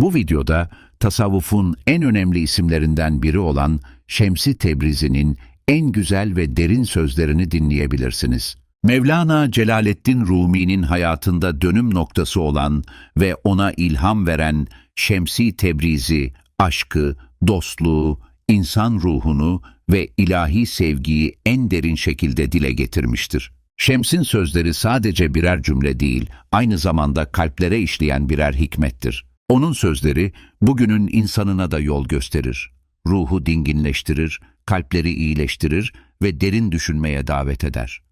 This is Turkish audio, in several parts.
Bu videoda tasavvufun en önemli isimlerinden biri olan Şemsi Tebrizi'nin en güzel ve derin sözlerini dinleyebilirsiniz. Mevlana Celaleddin Rumi'nin hayatında dönüm noktası olan ve ona ilham veren Şemsi Tebrizi, aşkı, dostluğu, insan ruhunu ve ilahi sevgiyi en derin şekilde dile getirmiştir. Şems'in sözleri sadece birer cümle değil, aynı zamanda kalplere işleyen birer hikmettir. Onun sözleri bugünün insanına da yol gösterir. Ruhu dinginleştirir, kalpleri iyileştirir ve derin düşünmeye davet eder.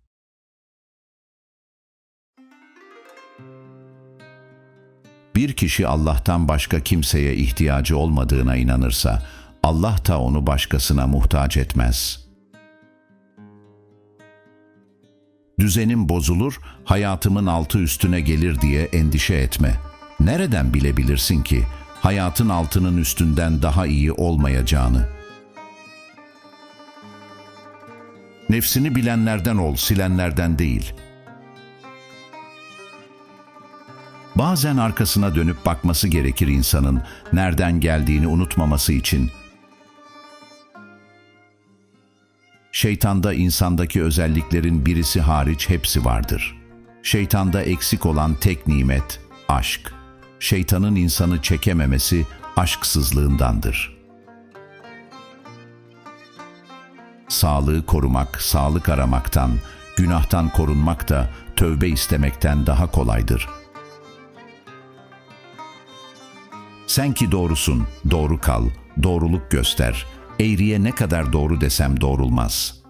Bir kişi Allah'tan başka kimseye ihtiyacı olmadığına inanırsa, Allah da onu başkasına muhtaç etmez. Düzenim bozulur, hayatımın altı üstüne gelir diye endişe etme. Nereden bilebilirsin ki hayatın altının üstünden daha iyi olmayacağını? Nefsini bilenlerden ol, silenlerden değil.'' Bazen arkasına dönüp bakması gerekir insanın, nereden geldiğini unutmaması için. Şeytanda insandaki özelliklerin birisi hariç hepsi vardır. Şeytanda eksik olan tek nimet, aşk. Şeytanın insanı çekememesi aşksızlığındandır. Sağlığı korumak, sağlık aramaktan, günahtan korunmak da tövbe istemekten daha kolaydır.'' Sen ki doğrusun, doğru kal, doğruluk göster. Eğriye ne kadar doğru desem doğrulmaz.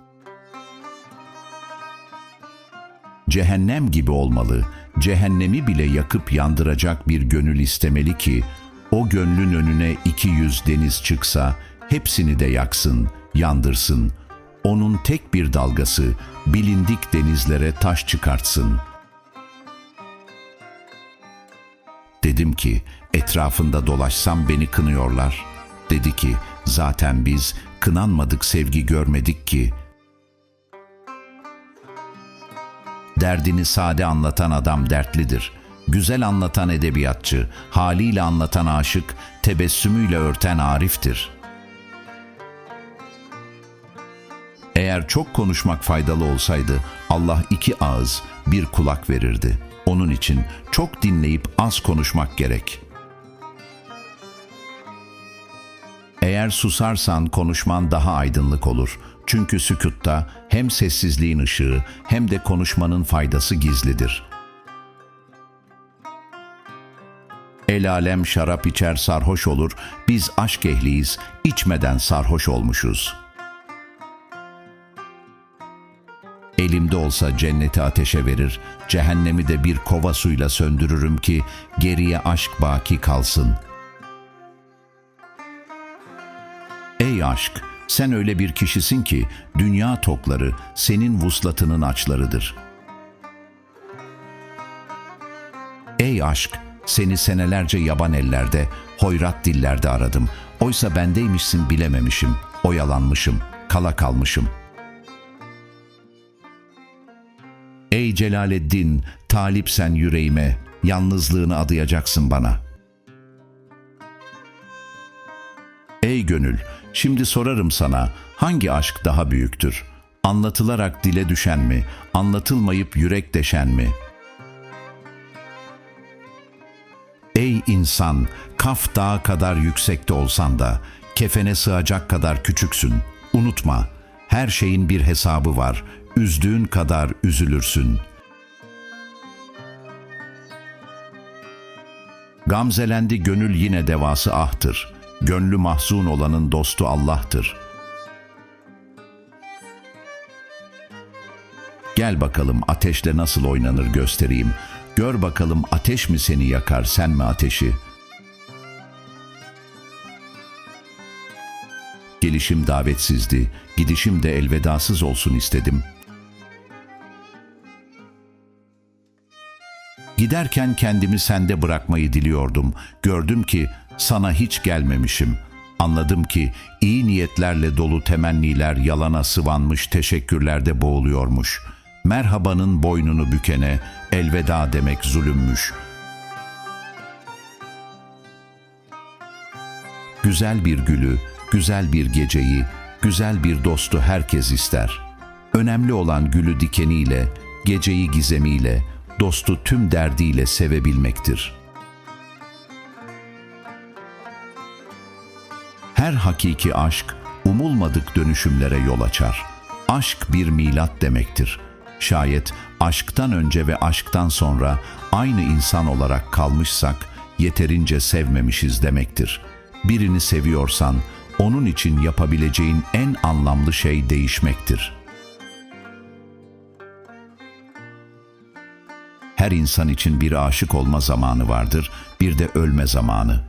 Cehennem gibi olmalı, cehennemi bile yakıp yandıracak bir gönül istemeli ki, o gönlün önüne iki yüz deniz çıksa, hepsini de yaksın, yandırsın. Onun tek bir dalgası, bilindik denizlere taş çıkartsın.'' Dedim ki etrafında dolaşsam beni kınıyorlar. Dedi ki zaten biz kınanmadık sevgi görmedik ki. Derdini sade anlatan adam dertlidir. Güzel anlatan edebiyatçı, haliyle anlatan aşık, tebessümüyle örten ariftir. Eğer çok konuşmak faydalı olsaydı Allah iki ağız, bir kulak verirdi.'' Onun için çok dinleyip az konuşmak gerek. Eğer susarsan konuşman daha aydınlık olur. Çünkü sükutta hem sessizliğin ışığı hem de konuşmanın faydası gizlidir. El alem şarap içer sarhoş olur, biz aşk ehliyiz, içmeden sarhoş olmuşuz.'' Elimde olsa cenneti ateşe verir, cehennemi de bir kova suyla söndürürüm ki geriye aşk baki kalsın. Ey aşk, sen öyle bir kişisin ki dünya tokları senin vuslatının açlarıdır. Ey aşk, seni senelerce yaban ellerde, hoyrat dillerde aradım. Oysa bendeymişsin bilememişim, oyalanmışım, kala kalmışım.'' Ey Celaleddin, talip sen yüreğime, yalnızlığını adayacaksın bana. Ey gönül, şimdi sorarım sana, hangi aşk daha büyüktür? Anlatılarak dile düşen mi, anlatılmayıp yürek deşen mi? Ey insan, kaf dağı kadar yüksekte olsan da, kefene sığacak kadar küçüksün. Unutma, her şeyin bir hesabı var, üzdüğün kadar üzülürsün. Gamzelendi gönül yine devası ahtır. Gönlü mahzun olanın dostu Allah'tır. Gel bakalım ateşle nasıl oynanır göstereyim. Gör bakalım ateş mi seni yakar, sen mi ateşi?'' Gelişim davetsizdi, gidişim de elvedasız olsun istedim. Giderken kendimi sende bırakmayı diliyordum. Gördüm ki sana hiç gelmemişim. Anladım ki iyi niyetlerle dolu temenniler yalana sıvanmış teşekkürlerde boğuluyormuş. Merhabanın boynunu bükene elveda demek zulümmüş. Güzel bir gülü, güzel bir geceyi, güzel bir dostu herkes ister. Önemli olan gülü dikeniyle, geceyi gizemiyle, dostu tüm derdiyle sevebilmektir. Her hakiki aşk umulmadık dönüşümlere yol açar. Aşk bir milat demektir. Şayet aşktan önce ve aşktan sonra aynı insan olarak kalmışsak yeterince sevmemişiz demektir. Birini seviyorsan onun için yapabileceğin en anlamlı şey değişmektir. Her insan için bir aşık olma zamanı vardır, bir de ölme zamanı.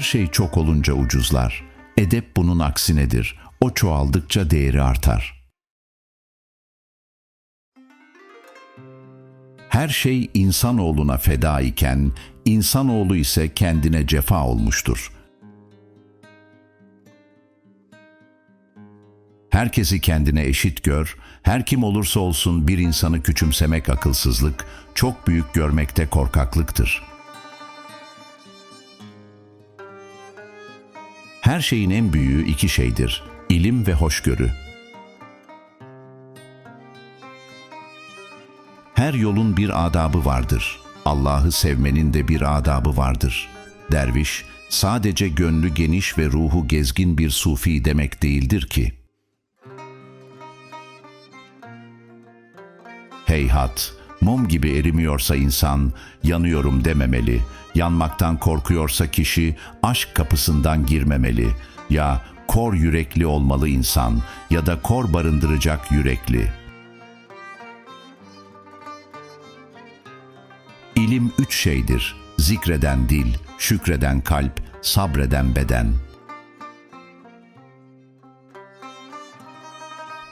Her şey çok olunca ucuzlar. Edep bunun aksinedir. O çoğaldıkça değeri artar. Her şey insanoğluna feda iken, insanoğlu ise kendine cefa olmuştur. Herkesi kendine eşit gör, her kim olursa olsun bir insanı küçümsemek akılsızlık, çok büyük görmekte korkaklıktır.'' Her şeyin en büyüğü iki şeydir. İlim ve hoşgörü. Her yolun bir adabı vardır. Allah'ı sevmenin de bir adabı vardır. Derviş, sadece gönlü geniş ve ruhu gezgin bir sufi demek değildir ki. Heyhat, mum gibi erimiyorsa insan, yanıyorum dememeli. Yanmaktan korkuyorsa kişi, aşk kapısından girmemeli. Ya kor yürekli olmalı insan ya da kor barındıracak yürekli. İlim üç şeydir. Zikreden dil, şükreden kalp, sabreden beden.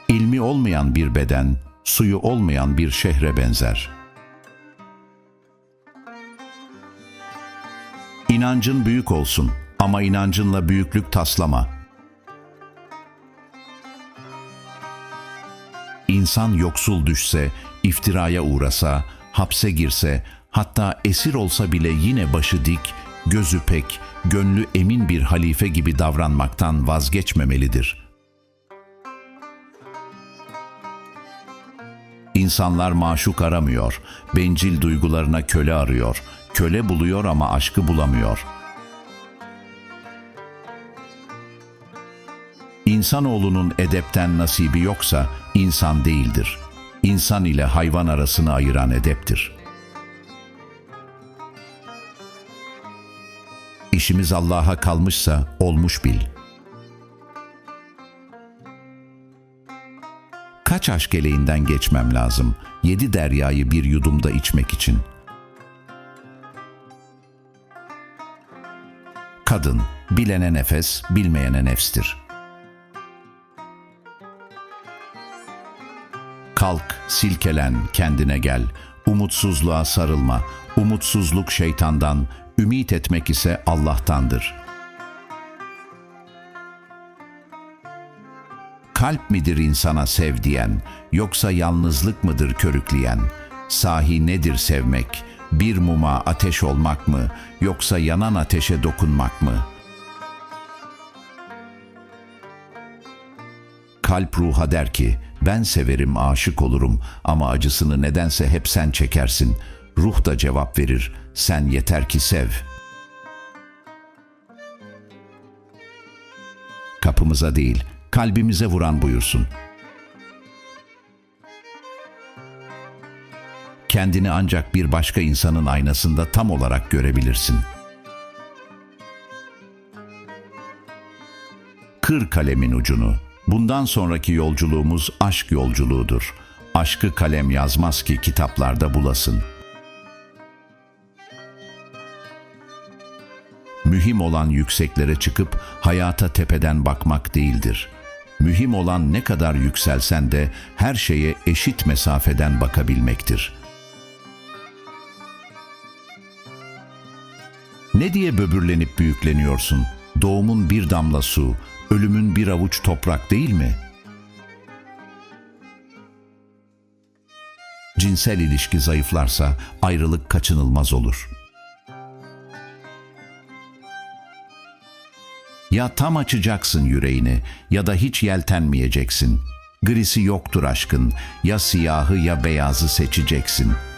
İlmi olmayan bir beden, suyu olmayan bir şehre benzer. İnancın büyük olsun ama inancınla büyüklük taslama. İnsan yoksul düşse, iftiraya uğrasa, hapse girse, hatta esir olsa bile yine başı dik, gözü pek, gönlü emin bir halife gibi davranmaktan vazgeçmemelidir.'' İnsanlar maşuk aramıyor, bencil duygularına köle arıyor. Köle buluyor ama aşkı bulamıyor. İnsanoğlunun edepten nasibi yoksa insan değildir. İnsan ile hayvan arasını ayıran edeptir. İşimiz Allah'a kalmışsa olmuş bil.'' Kaç aşk eleğinden geçmem lazım? Yedi deryayı bir yudumda içmek için. Kadın, bilene nefes, bilmeyene nefstir. Kalk, silkelen, kendine gel. Umutsuzluğa sarılma. Umutsuzluk şeytandan, ümit etmek ise Allah'tandır.'' Kalp midir insana sev diyen, yoksa yalnızlık mıdır körükleyen? Sahi nedir sevmek? Bir muma ateş olmak mı, yoksa yanan ateşe dokunmak mı? Kalp ruha der ki, ben severim, aşık olurum ama acısını nedense hep sen çekersin. Ruh da cevap verir, sen yeter ki sev. Kapımıza değil, kalbimize vuran buyursun. Kendini ancak bir başka insanın aynasında tam olarak görebilirsin. Kır kalemin ucunu. Bundan sonraki yolculuğumuz aşk yolculuğudur. Aşkı kalem yazmaz ki kitaplarda bulasın.'' Mühim olan yükseklere çıkıp hayata tepeden bakmak değildir. Mühim olan ne kadar yükselsen de her şeye eşit mesafeden bakabilmektir. Ne diye böbürlenip büyükleniyorsun? Doğumun bir damla su, ölümün bir avuç toprak değil mi? Cinsel ilişki zayıflarsa ayrılık kaçınılmaz olur. Ya tam açacaksın yüreğini ya da hiç yeltenmeyeceksin. Grisi yoktur aşkın. Ya siyahı ya beyazı seçeceksin.''